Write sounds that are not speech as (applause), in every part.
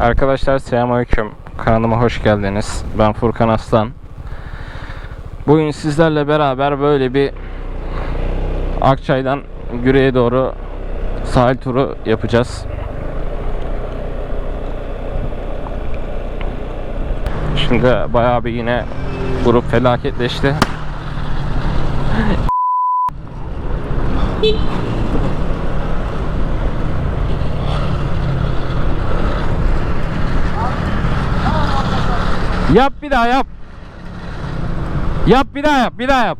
Arkadaşlar selamünaleyküm. Kanalıma hoş geldiniz. Ben Furkan Aslan. Bugün sizlerle beraber böyle bir Akçay'dan Güre'ye doğru sahil turu yapacağız. Şimdi bayağı bir yine grup felaketleşti. Yap bir daha yap. Yap bir daha yap, bir daha yap.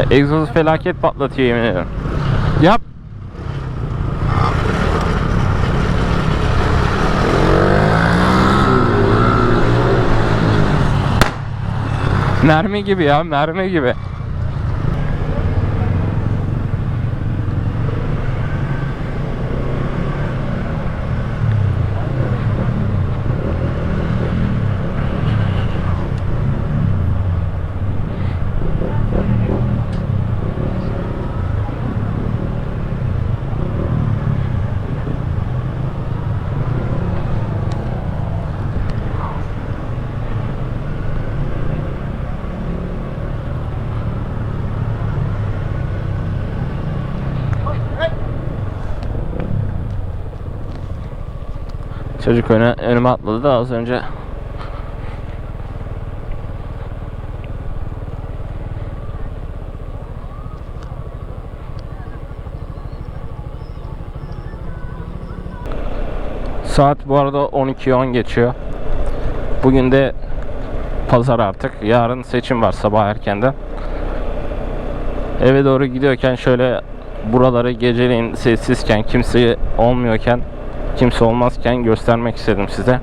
(laughs) Egzoz felaket patlatıyor yemin ederim. Yap. Mermi gibi ya, mermi gibi. Çocuk öne, önüme atladı da az önce. Saat bu arada 12.10 geçiyor. Bugün de pazar artık. Yarın seçim var sabah erkenden. Eve doğru gidiyorken şöyle buraları geceleyin sessizken kimse olmuyorken kimse olmazken göstermek istedim size.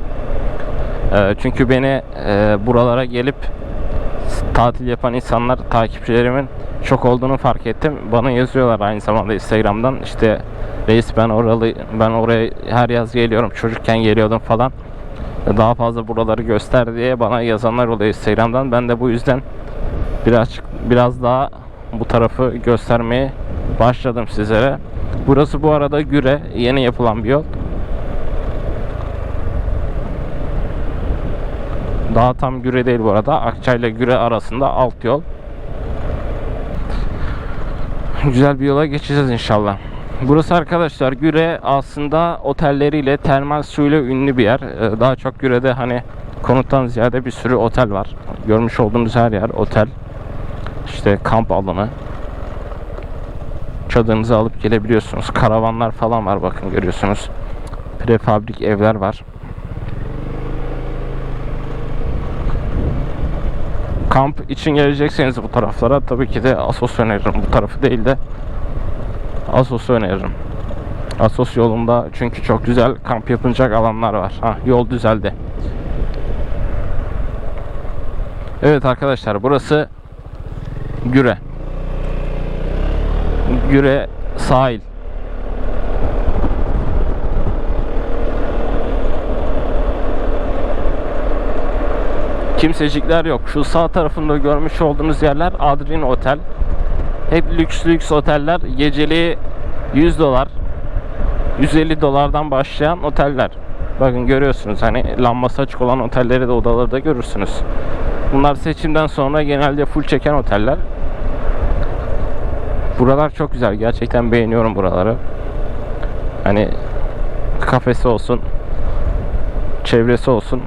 Ee, çünkü beni e, buralara gelip tatil yapan insanlar takipçilerimin çok olduğunu fark ettim. Bana yazıyorlar aynı zamanda Instagram'dan işte reis ben oralı ben oraya her yaz geliyorum çocukken geliyordum falan. Daha fazla buraları göster diye bana yazanlar oluyor Instagram'dan. Ben de bu yüzden biraz biraz daha bu tarafı göstermeye başladım sizlere. Burası bu arada Güre yeni yapılan bir yol. Daha tam Güre değil bu arada. Akçayla Güre arasında alt yol. Güzel bir yola geçeceğiz inşallah. Burası arkadaşlar Güre aslında otelleriyle termal suyuyla ünlü bir yer. Ee, Daha çok Güre'de hani konuttan ziyade bir sürü otel var. Görmüş olduğunuz her yer otel. İşte kamp alanı. Çadırınızı alıp gelebiliyorsunuz. Karavanlar falan var bakın görüyorsunuz. Prefabrik evler var. Kamp için gelecekseniz bu taraflara tabii ki de Asos öneririm. Bu tarafı değil de Asos'u öneririm. Asos yolunda çünkü çok güzel kamp yapılacak alanlar var. Ha, yol düzeldi. Evet arkadaşlar burası Güre. Güre sahil. Kimsecikler yok. Şu sağ tarafında görmüş olduğunuz yerler Adrin Otel. Hep lüks lüks oteller. Geceliği 100 dolar, 150 dolardan başlayan oteller. Bakın görüyorsunuz hani lambası açık olan otelleri de odaları da görürsünüz. Bunlar seçimden sonra genelde full çeken oteller. Buralar çok güzel. Gerçekten beğeniyorum buraları. Hani kafesi olsun, çevresi olsun.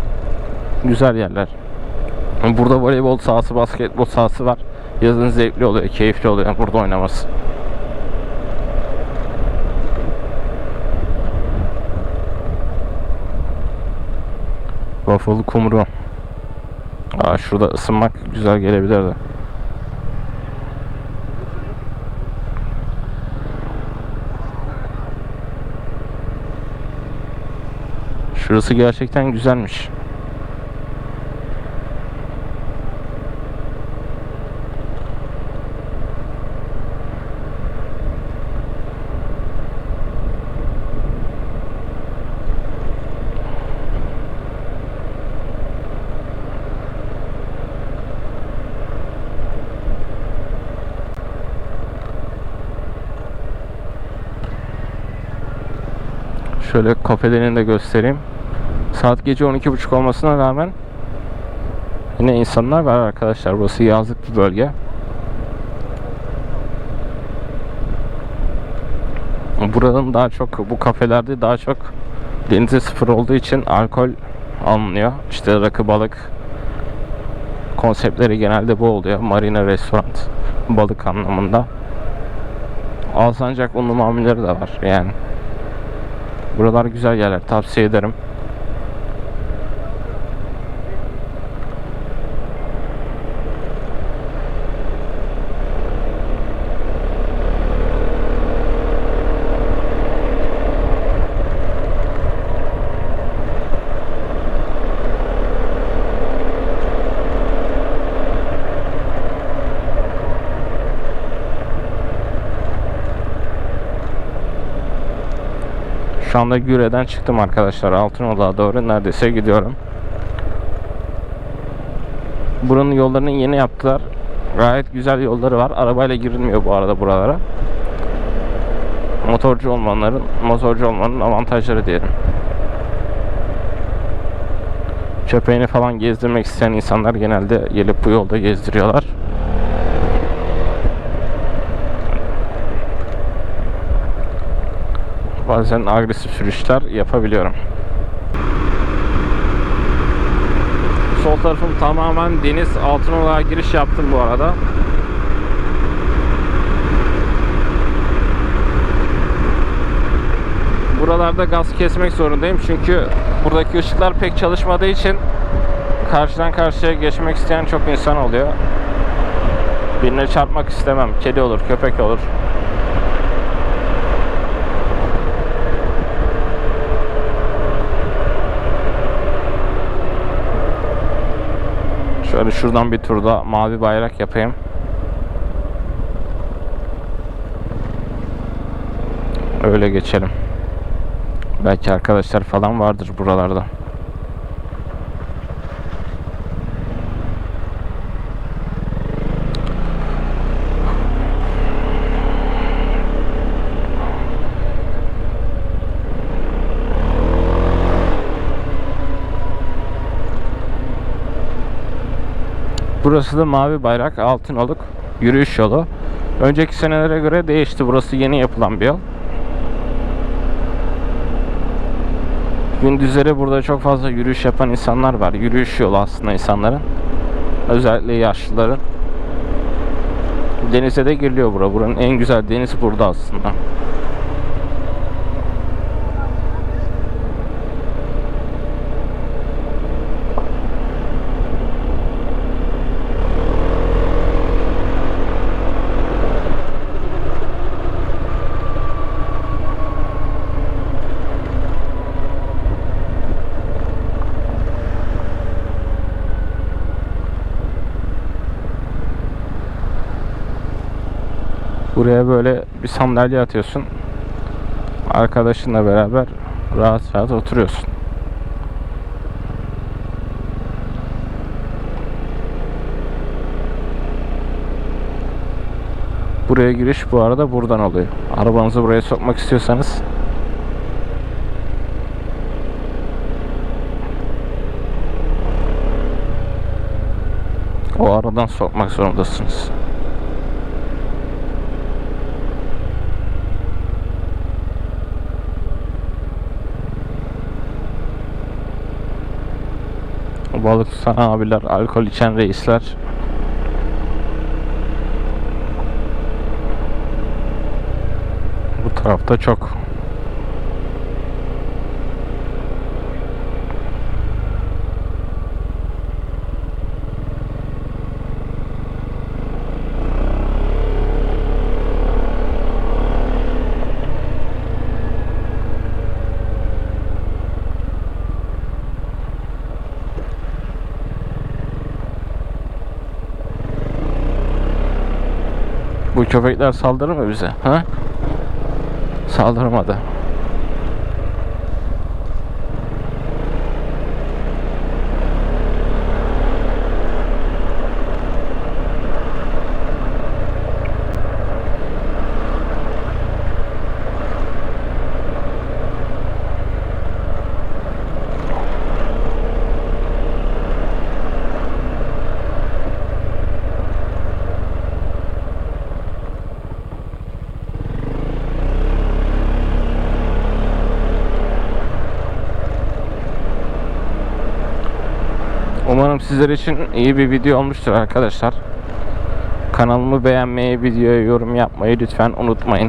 Güzel yerler. Burada voleybol sahası, basketbol sahası var. Yazın zevkli oluyor, keyifli oluyor burada oynaması. Waffle kumru. Aa, şurada ısınmak güzel gelebilirdi. Şurası gerçekten güzelmiş. Şöyle kafelerini de göstereyim. Saat gece 12.30 olmasına rağmen yine insanlar var arkadaşlar. Burası yazlık bir bölge. Buranın daha çok bu kafelerde daha çok denize sıfır olduğu için alkol alınıyor. İşte rakı balık konseptleri genelde bu oluyor. Marina restoran balık anlamında. Alsancak unlu mamulleri de var yani. Buralar güzel yerler tavsiye ederim. Şu anda Güre'den çıktım arkadaşlar. Altınoluk'a doğru neredeyse gidiyorum. Buranın yollarını yeni yaptılar. Gayet güzel yolları var. Arabayla girilmiyor bu arada buralara. Motorcu olmanların, motorcu olmanın avantajları diyelim. Köpeğini falan gezdirmek isteyen insanlar genelde gelip bu yolda gezdiriyorlar. Bazen agresif sürüşler yapabiliyorum. Sol tarafım tamamen deniz Altınoluk'a giriş yaptım bu arada. Buralarda gaz kesmek zorundayım çünkü buradaki ışıklar pek çalışmadığı için karşıdan karşıya geçmek isteyen çok insan oluyor. Birine çarpmak istemem. Kedi olur, köpek olur. Şöyle şuradan bir turda mavi bayrak yapayım. Öyle geçelim. Belki arkadaşlar falan vardır buralarda. Burası da Mavi Bayrak Altınoluk yürüyüş yolu. Önceki senelere göre değişti. Burası yeni yapılan bir yol. Gündüzleri burada çok fazla yürüyüş yapan insanlar var. Yürüyüş yolu aslında insanların. Özellikle yaşlıların. Denize de giriliyor bura. Buranın en güzel deniz burada aslında. Buraya böyle bir sandalye atıyorsun. Arkadaşınla beraber rahat rahat oturuyorsun. Buraya giriş bu arada buradan oluyor. Arabanızı buraya sokmak istiyorsanız o aradan sokmak zorundasınız. Balık tutan abiler, alkol içen reisler. Bu tarafta çok. Bu köpekler saldırır mı bize? Ha? Saldırmadı. Sizler için iyi bir video olmuştur arkadaşlar. Kanalımı beğenmeyi, videoya yorum yapmayı lütfen unutmayın.